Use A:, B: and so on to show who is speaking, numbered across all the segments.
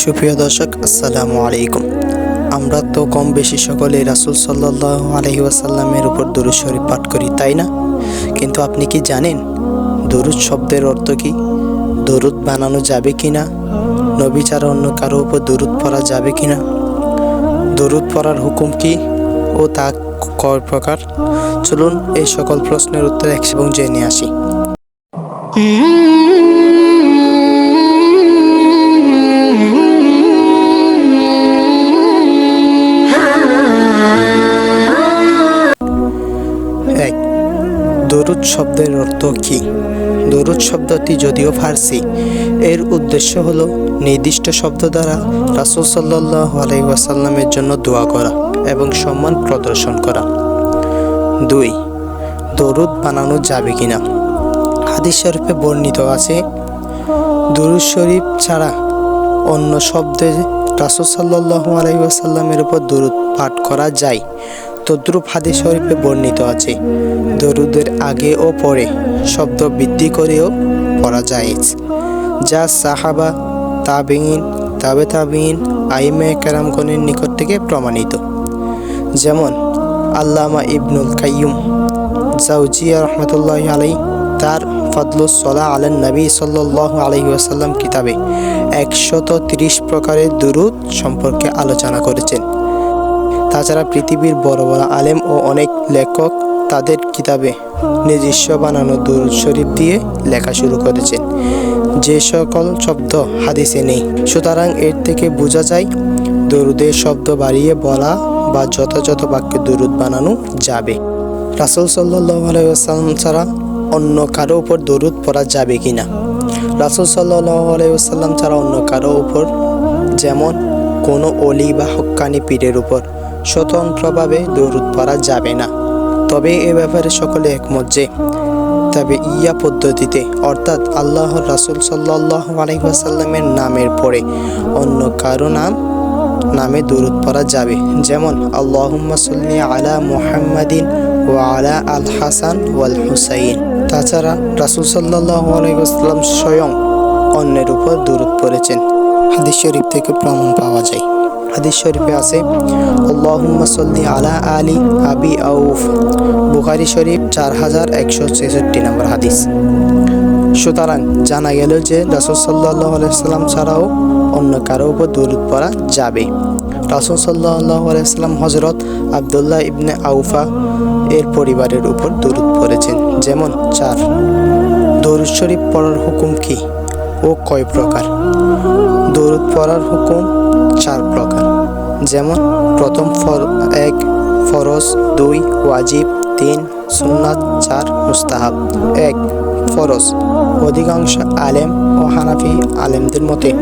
A: সুপ্রিয় দর্শক, আসসালামু আলাইকুম। আমরা তো কম বেশি সকলে রাসুল সাল্লাহ আলহি ওয়াসাল্লামের উপর দরুদ শরীফ পাঠ করি, তাই না? কিন্তু আপনি কি জানেন দরুদ শব্দের অর্থ কি? দরুদ বানানো যাবে কি না নবী ছাড়া অন্য কারও উপর দরুদ পড়া যাবে কি না দরুদ পড়ার হুকুম কি ও তা কয় প্রকার? চলুন এই সকল প্রশ্নের উত্তর এক এবং জেনে আসি। দরুদ শব্দের অর্থ কি? দরুদ শব্দটি যদিও ফার্সি, এর উদ্দেশ্য হল নির্দিষ্ট শব্দ দ্বারা রাসুল সাল্লাহ আলাই ওয়াসাল্লামের জন্য দোয়া করা এবং সম্মান প্রদর্শন করা। দুই, দরুদ বানানো যাবে কিনা? হাদিস শরীফে বর্ণিত আছে, দরুদ শরীফ ছাড়া অন্য শব্দে রাসুল সাল্লাহ আলাই ওয়াসাল্লামের উপর দরুদ পাঠ করা যায়। তদ্রুপ হাদিস শরীফে বর্ণিত আছে, দরুদের আগে ও পরে শব্দ বৃদ্ধি করেও পড়া যায়। যা সাহাবা তাবিন তাবে তাবিন আইমে কেরামগণের নিকট থেকে প্রমাণিত। যেমন, আল্লামা ইবনুল কাইয়ুম জাউজিয়া রহমতুল্লাহ আলাই তার ফদলুস আলেন নবী সাল্লাহ আলহি আসাল্লাম কিতাবে একশত তিরিশ প্রকারের দুরুদ সম্পর্কে আলোচনা করেছেন। তাছাড়া পৃথিবীর বড় বড় আলেম ও অনেক লেখক তাদের কিতাবে নিজস্ব বানানো দুরুদ শরীফ দিয়ে লেখা শুরু করেছেন। যে সকল শব্দ হাদিসে নেই, সুতরাং এর থেকে বোঝা যায়, দরুদের শব্দ বাড়িয়ে বলা বা যথাযথ বাক্যে দরুদ বানানো যাবে। রাসুল সাল্লাহ আলাইসাল্লাম ছাড়া অন্য কারও উপর দরুদ পড়া যাবে কি না রাসুল সাল্লাহ আলাইসাল্লাম ছাড়া অন্য কারও উপর যেমন কোনো অলি বা হক্কানি পীরের উপর স্বতন্ত্রভাবে দরুদ পড়া যাবে না। তবে এ ব্যাপারে সকলে একমত যে, তবে ইয়া পদ্ধতিতে, অর্থাৎ আল্লাহর রাসুল সাল্লাহ আলাইসাল্লামের নামের পরে অন্য কারও নাম, নামে দরুদ পড়া যাবে। যেমন, আল্লাহুম্মা সাল্লি আলা মুহাম্মাদিন ও আলা আল হাসান ওয়াল হুসাইন। তাছাড়া রাসুল সাল্লাহ আলাইসাল্লাম স্বয়ং অন্যের উপর দূরত পড়েছেন। হাদিস শরীফ থেকে প্রমাণ পাওয়া যায়। হাদিস শরীফে আছে, আল্লাহুম্মা সাল্লি আলা আলী আবি আউফ। বুখারি শরীফ চার হাজার একশো ছেষট্টি নম্বর হাদিস। সুতরাং জানা গেল যে রাসুল সাল্লাহ আলাইসাল্লাম ছাড়াও অন্য কারও উপর দরুদ পড়া যাবে। রাসুল সাল্লাহ আলাইসাল্লাম হজরত আবদুল্লাহ ইবনে আউফা এর পরিবারের উপর দরুদ পড়েছেন। যেমন চার, দরুদ শরীফ পড়ার হুকুম কি ও কয় প্রকার? দরুদ পড়ার হুকুম চার প্রকার। যেমন, প্রথম ফর এক, ফরজ, দুই, ওয়াজিব, তিন, সুন্নাত, চার, মুস্তাহাব। এক, ফরজ। অধিকাংশ আলেম ও হানাফি আলেমদের মতে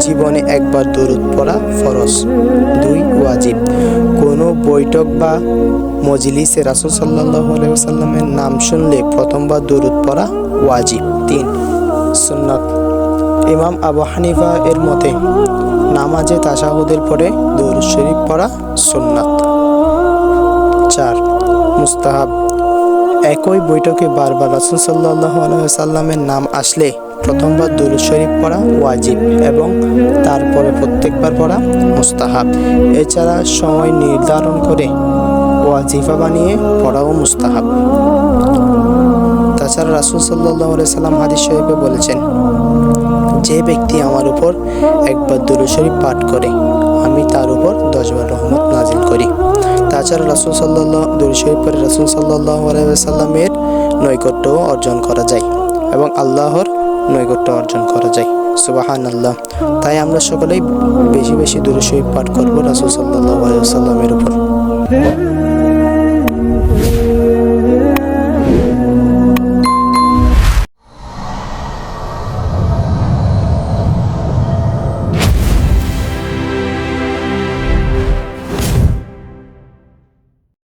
A: জীবনে একবার দরুদ পড়া ফরজ, দুই, ওয়াজিব। কোনো বৈঠক বা মজলিসে রাসুল সাল্লাহ নাম শুনলে প্রথমবার দরুদ পড়া ওয়াজিব। তিন, সুন্নাত। ইমাম আবু হানিফা এর মতে, নামাজে তাসাহুদের পরে দরুদ শরীফ পড়া সুন্নাত। চার, মুস্তাহাব। একই বৈঠকে বারবার রাসুল সাল্লাহ সাল্লামের নাম আসলে প্রথমবার দুরুদ শরীফ পড়া ওয়াজিব এবং তারপরে প্রত্যেকবার পড়া মুস্তাহাব। এছাড়া সময় নির্ধারণ করে ওয়াজিফা বানিয়ে পড়াও মুস্তাহাব। তাছাড়া রাসুল সাল্লাহ সাল্লাম হাদিস শরীফে বলেছেন যে ব্যক্তি আমার উপর একবার দুরুদ শরীফ পাঠ করে, আমি তার উপর দশবার রহমত নাজিল করি। তাছাড়া রাসুল সাল্লাহ দুরুদ শরীফ পরে রাসুল সাল্লাহ আলাইসাল্লামের নৈকট্য অর্জন করা যায় এবং আল্লাহর নৈকট্য অর্জন করা যায়। সুবাহান আল্লাহ তাই আমরা সকলেই বেশি বেশি দূরে শরীফ পাঠ করব রাসুল সাল্লাহ আলাইসাল্লামের উপর।